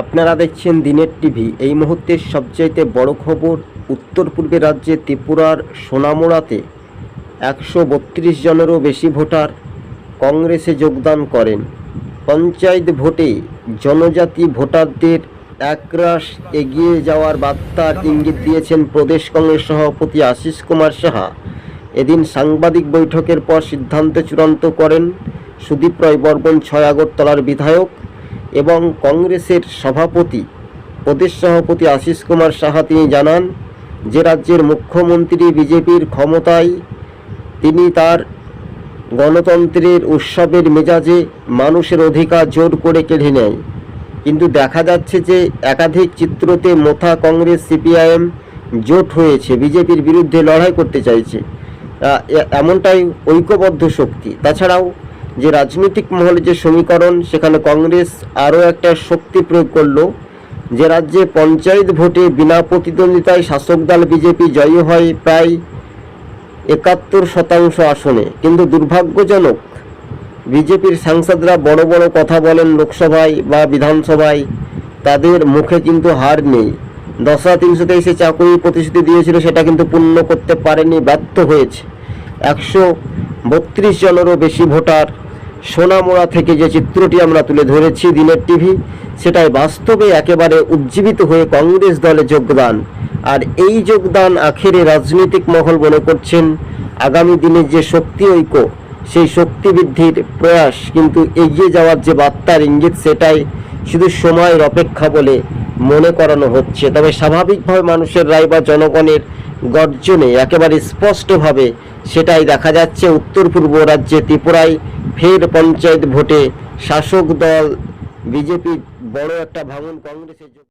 আপনারা দেখছেন দিনের টিভি। এই মুহূর্তের সবচাইতে বড় খবর উত্তর পূর্বে রাজ্যে ত্রিপুরার সোনামোড়াতে একশো বত্রিশ জনেরও বেশি ভোটার কংগ্রেসে যোগদান করেন। পঞ্চায়েত ভোটে জনজাতি ভোটারদের একরাশ এগিয়ে যাওয়ার বার্তার ইঙ্গিত দিয়েছেন প্রদেশ কংগ্রেস সভাপতি আশিস কুমার সাহা। এদিন সাংবাদিক বৈঠকের পর সিদ্ধান্ত চূড়ান্ত করেন সুদীপ রায় বর্মন ছয় আগরতলার বিধায়ক। এবং কংগ্রেসের সভাপতি, প্রদেশ সভাপতি আশিস কুমার সাহা তিনি জানান, যে রাজ্যের মুখ্যমন্ত্রী বিজেপির ক্ষমতায় তিনি তার গণতন্ত্রের উৎসবের মেজাজে মানুষের অধিকার জোর করে কেড়ে নেয়। কিন্তু দেখা যাচ্ছে যে একাধিক চিত্রতে মোথা কংগ্রেস, সিপিআইএম জোট হয়েছে, বিজেপির বিরুদ্ধে লড়াই করতে চাইছে। এমনটাই ঐক্যবদ্ধ শক্তি। তাছাড়াও যে রাজনৈতিক মহলে যে সমীকরণ, সেখানে কংগ্রেস আরও একটা শক্তি প্রয়োগ করল। যে রাজ্যে পঞ্চায়েত ভোটে বিনা প্রতিদ্বন্দ্বিতায় শাসক দল বিজেপি জয়ী হয় প্রায় একাত্তর শতাংশ আসনে। কিন্তু দুর্ভাগ্যজনক বিজেপির সাংসদরা বড় বড় কথা বলেন লোকসভায় বা বিধানসভায়, তাদের মুখে কিন্তু হার নেই। দশা তিনশো তেইশে চাকরি প্রতিশ্রুতি দিয়েছিল, সেটা কিন্তু পূর্ণ করতে পারেনি, ব্যর্থ হয়েছে। একশো বত্রিশ জনেরও বেশি ভোটার সোনামোড়া থেকে যে চিত্রটি আমরা তুলে ধরেছি দিনের টিভি, সেটাই বাস্তবে একেবারে উজ্জীবিত হয়ে কংগ্রেস দলে যোগদান। আর এই যোগদান আখেরে রাজনৈতিক মহল মনে করছেন, আগামী দিনের যে শক্তি ঐক্য, সেই শক্তি বৃদ্ধির প্রয়াস কিন্তু এগিয়ে যাওয়ার যে বার্তার ইঙ্গিত, সেটাই শুধু সময়ের অপেক্ষা বলে মনে করানো হচ্ছে। তবে স্বাভাবিকভাবে মানুষের রায় বা জনগণের গর্জনে একেবারে স্পষ্টভাবে সেটাই দেখা যাচ্ছে উত্তর পূর্ব রাজ্যে ত্রিপুরায় ফের পঞ্চায়েত ভোটে শাসক দল বিজেপি বড় একটা ভাঙন কংগ্রেসের